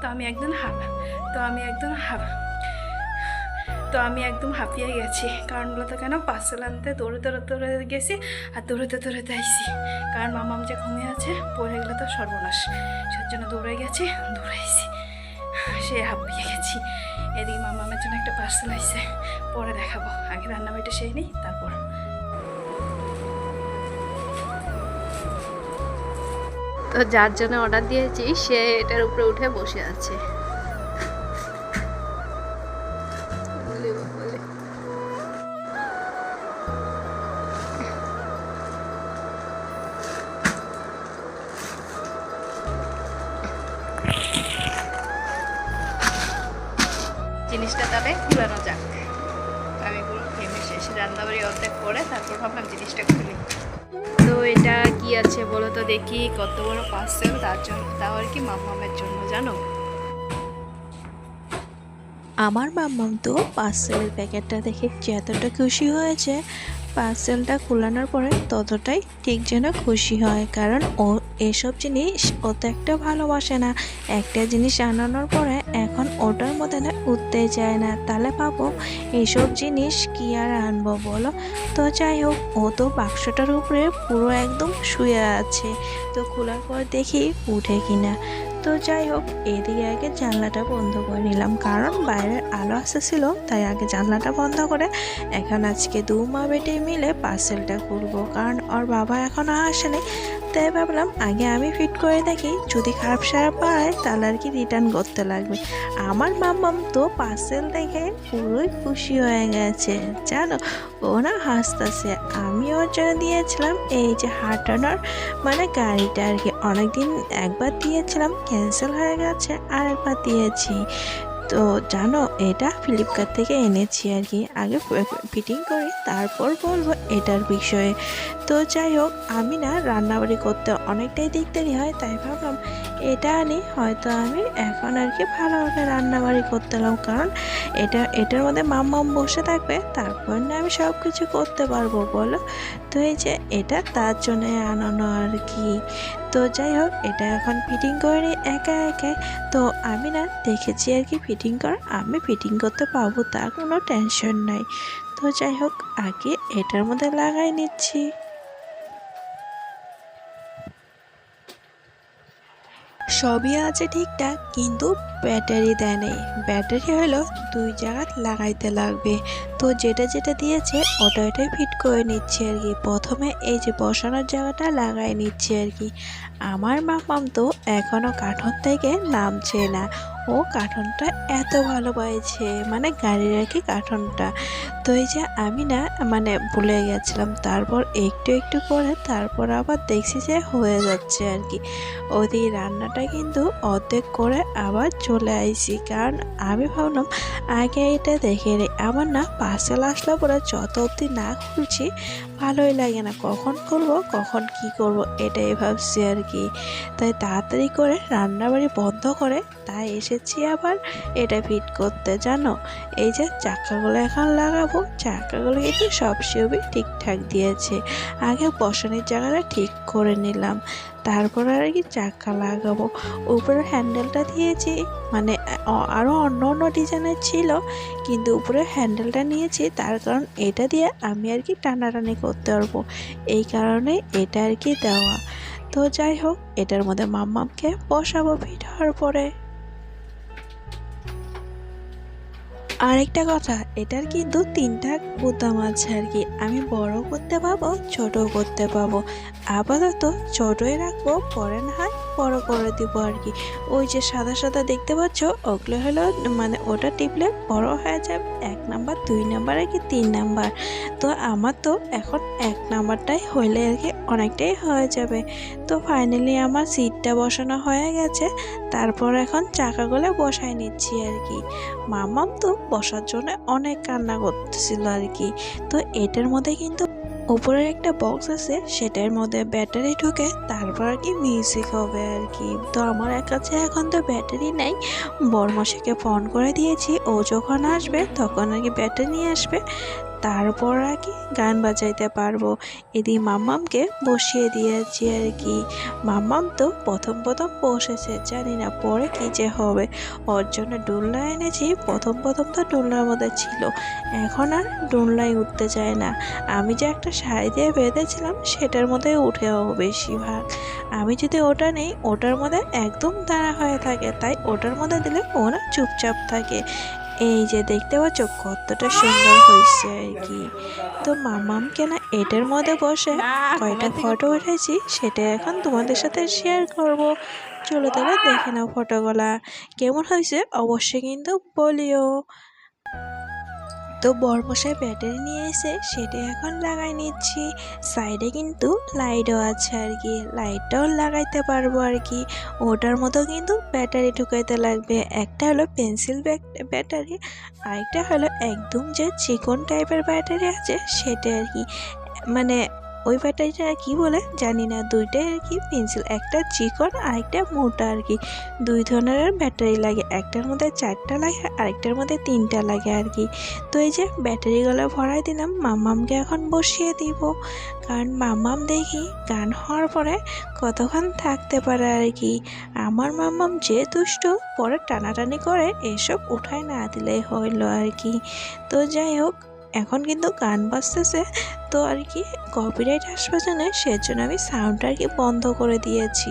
তো আমি একদম হাফ, তো আমি একদম হাফ, তো আমি একদম হাঁপিয়ে গেছি। কারণ বলতো কেন? পার্সেল আনতে, দৌড়ে দৌড়ে দৌড়ে গেছি আর দৌড়াতে দৌড়াতে আইসি কারণ মামাম যে ঘুমিয়ে আছে, পড়ে গেলে তো সর্বনাশ। সের জন্য দৌড়ে গেছি দৌড়াইছি সে হাঁপিয়ে গেছি। এদিকে মামামের জন্য একটা পার্সেল আসছে পরে দেখাবো। আগে রান্না বাড়িটা সেই নেই, তারপর। তো যার জন্য অর্ডার দিয়েছি, সে এটার উপরে উঠে বসে আছে। জিনিসটা ঘুরানো যাক। আমি পুরো শেষে রান্না বাড়ি অর্ধেক করে তারপর ভাবলাম জিনিসটা খুলি তো এটা কি আছে বলো তো দেখি, কত বড় পার্সেল তার জন্য, তাও আর কি মামামের জন্য, জানো? আমার মাম্মাম তো পার্সেলের প্যাকেটটা দেখে যতটা খুশি হয়েছে? পার্সেলটা খোলানোর পরে ততটাই ঠিক যেন খুশি হয়, কারণ ও এসব জিনিস ও তো একটা ভালোবাসে না। একটা জিনিস আনানোর পরে এখন ওটার মধ্যে না উঠতে চায় না। তাহলে পাবো এইসব জিনিস কি আর আনব বলো? তো যাই হোক, ও তো বাক্সটার উপরে পুরো একদম শুয়ে আছে। তো খোলার পর দেখি উঠে কিনা। তো যাই হোক, এদিকে আগে জানলাটা বন্ধ করে নিলাম। কারণ বাইরের আলো আসতেছিল, তাই আগে জানলাটা বন্ধ করে এখন আজকে দু মা বেটে মিলে পার্সেলটা খুলবো। কারণ ওর বাবা এখনও আসেনি তাই ভাবলাম আগে আমি ফিট করে দেখি, যদি খারাপ সারাপ পায় তাহলে আর কি রিটার্ন করতে লাগবে। আমার মাম্মাম তো পার্সেল দেখে পুরোই খুশি হয়ে গেছে। জানো, ও না হাসতেছে। আমি ওর জন্য দিয়েছিলাম এই যে হাঁটানোর মানে গাড়িটা আর কি। অনেকদিন একবার দিয়েছিলাম ক্যান্সেল হয়ে গেছে আর একবার দিয়েছি। তো জানো, এটা ফ্লিপকার্ট থেকে এনেছি আর কি। আগে ফিটিং করি, তারপর বলব এটার বিষয়ে। তো যাই হোক, আমি না রান্নাবাড়ি করতে অনেকটাই দিক দেরি হয়, তাই ভাবলাম এটা আনি। হয়তো আমি এখন আর কি ভালোভাবে রান্নাবাড়ি করতে পারলাম কারণ এটা, এটার মধ্যে মাম্মাম বসে থাকবে, তারপর না আমি সব কিছু করতে পারব, বলো? তো এই যে এটা তার জন্য আনানো আর কি। তো যাই হোক, এটা এখন ফিটিং করে নিই একা একা। তো আমি না দেখেছি আর কি ফিটিং কর, আমি ফিটিং করতে পারব তার কোনো টেনশন নাই। তো যাই হোক, আগে এটার মধ্যে লাগাই নিচ্ছি। সবই আছে ঠিকঠাক, কিন্তু ব্যাটারি দেয় নেই। ব্যাটারি হলো দুই জায়গা লাগাইতে লাগবে। তো যেটা যেটা দিয়েছে, ওটা ওটাই ফিট করে নিচ্ছে আর কি। প্রথমে এই যে বসানোর জায়গাটা লাগাই নিচ্ছে আর কি। আমার মামাম তো এখনও কাঠন থেকে নামছে না। ও কাঠনটা এত ভালো পাইছে মানে গাড়ির আর কি কাঠনটা তো এই যে আমি না মানে ভুলে গেছিলাম, তারপর একটু একটু করে তারপর আবার দেখছি যে হয়ে যাচ্ছে আর কি। ওদিকে রান্নাটা কিন্তু অর্ধেক করে আবার চলে আইছি। কারণ আমি ভাবলাম, আগে এটা দেখে নিই। আমার না পার্সেল আসলে পরে যত অবধি না খুলছি, ভালোই লাগে না। কখন করব কখন কি করব, এটাই ভাবছি আর কি। তাই তাড়াতাড়ি করে রান্নাবাড়ি বন্ধ করে তাই এসেছি আবার, এটা ফিট করতে জানো? এই যে চাকাগুলো এখন লাগাবো, চাকাগুলো কিন্তু সব সবই ঠিকঠাক দিয়েছে। আগে বসানোর জায়গাটা ঠিক করে নিলাম। তারপর আর কি চাকা লাগাবো। উপরের হ্যান্ডেলটা দিয়েছি মানে আরও অন্য অন্য ডিজাইনের ছিল, কিন্তু উপরে হ্যান্ডেলটা নিয়েছি, তার কারণ এটা দিয়ে আমি আর কি টানাটানি করতে পারব। এই কারণে এটা আর কি দেওয়া। তো যাই হোক, এটার মধ্যে মাম্মামকে বসাবো ফিট হওয়ার পরে। আরেকটা কথা, এটার কিন্তু তিনটা বোতাম আছে আর কি। আমি বড় করতে পাবো, ছোটও করতে পাবো। আপাতত ছোটই রাখব, পরে না হয় বড় করে দিব আর কি। ওই যে সাদা সাদা দেখতে পাচ্ছ, ওগুলো হলো মানে ওটা টিপলে বড় হয়ে যাবে এক নাম্বার, দুই নাম্বার আর কি তিন নাম্বার। তো আমার তো এখন এক নাম্বারটাই হইলে আর কি অনেকটাই হয়ে যাবে। তো ফাইনালি আমার সিটটা বসানো হয়ে গেছে। তারপর এখন চাকাগুলো বসাই নিচ্ছি আর কি। মামাম তো বসার জন্য অনেক কান্না করতেছিল আর কি। তো এটার মধ্যে কিন্তু উপরের একটা বক্স আছে, সেটার মধ্যে ব্যাটারি ঢুকে তারপর আর কি মিউজিক হবে আর কি। তো আমার কাছে এখন তো ব্যাটারি নাই বরমশাকে ফোন করে দিয়েছি, ও যখন আসবে তখন আর কি ব্যাটারি নিয়ে আসবে। তারপর কি গান বাজাইতে পারব। এদি মাম্মামকে বসিয়ে দিয়েছি আর কি। মাম্মাম তো প্রথম প্রথম বসেছে, জানি না পরে কি যে হবে। ওর জন্য ডোলনা এনেছি, প্রথম প্রথম তো ডোলনার মধ্যে ছিল। এখন আর ডোলনায় উঠতে চায় না। আমি যে একটা শাড়ি দিয়ে বেঁধেছিলাম, সেটার মধ্যে উঠেও বেশিরভাগ আমি যদি ওটা নেই, ওটার মধ্যে একদম দাঁড়া হয়ে থাকে, তাই ওটার মধ্যে দিলে ও না চুপচাপ থাকে। এই যে দেখতে পাচ্ছ কতটা সুন্দর হয়েছে আর কি। তো মামামকে না এটার মধ্যে বসে কয়টা ফটো উঠেছি সেটা এখন তোমাদের সাথে শেয়ার করব। চলো তাহলে দেখে নাও ফটোগুলা কেমন হয়েছে? অবশ্যই কিন্তু বলিও। তো বরমশাই ব্যাটারি নিয়ে এসে সেটা এখন লাগাই নিচ্ছি। সাইডে কিন্তু লাইটও আছে আর কি। লাইটটাও লাগাইতে পারব আর কি। ওটার মতো কিন্তু ব্যাটারি ঢুকাইতে লাগবে। একটা হলো পেন্সিল ব্যাটারি, আরেকটা হলো একদম যে চিকন টাইপের ব্যাটারি আছে সেটা আর কি। মানে ওই ব্যাটারিটা কি বলে? জানি না, দুইটাই আর কি পেন্সিল, একটা চিকন আরেকটা মোটা আর কি। দুই ধরনের ব্যাটারি লাগে, একটার মধ্যে চারটা লাগে আরেকটার মধ্যে তিনটা লাগে আর কি। তো এই যে ব্যাটারিগুলো ভরাই দিলাম, মামামকে এখন বসিয়ে দিব। কারণ মামাম দেখি গান হওয়ার পরে কতক্ষণ থাকতে পারে আর কি। আমার মাম্মাম যে দুষ্ট, পরে টানাটানি করে এসব উঠায় না দিলেই হইল আর কি। তো যাই হোক, এখন কিন্তু গান বাজতেছে তো আর কি কপিরাইট আসবে জন্য সেজন্য আমি সাউন্ডটা আর কি বন্ধ করে দিয়েছি।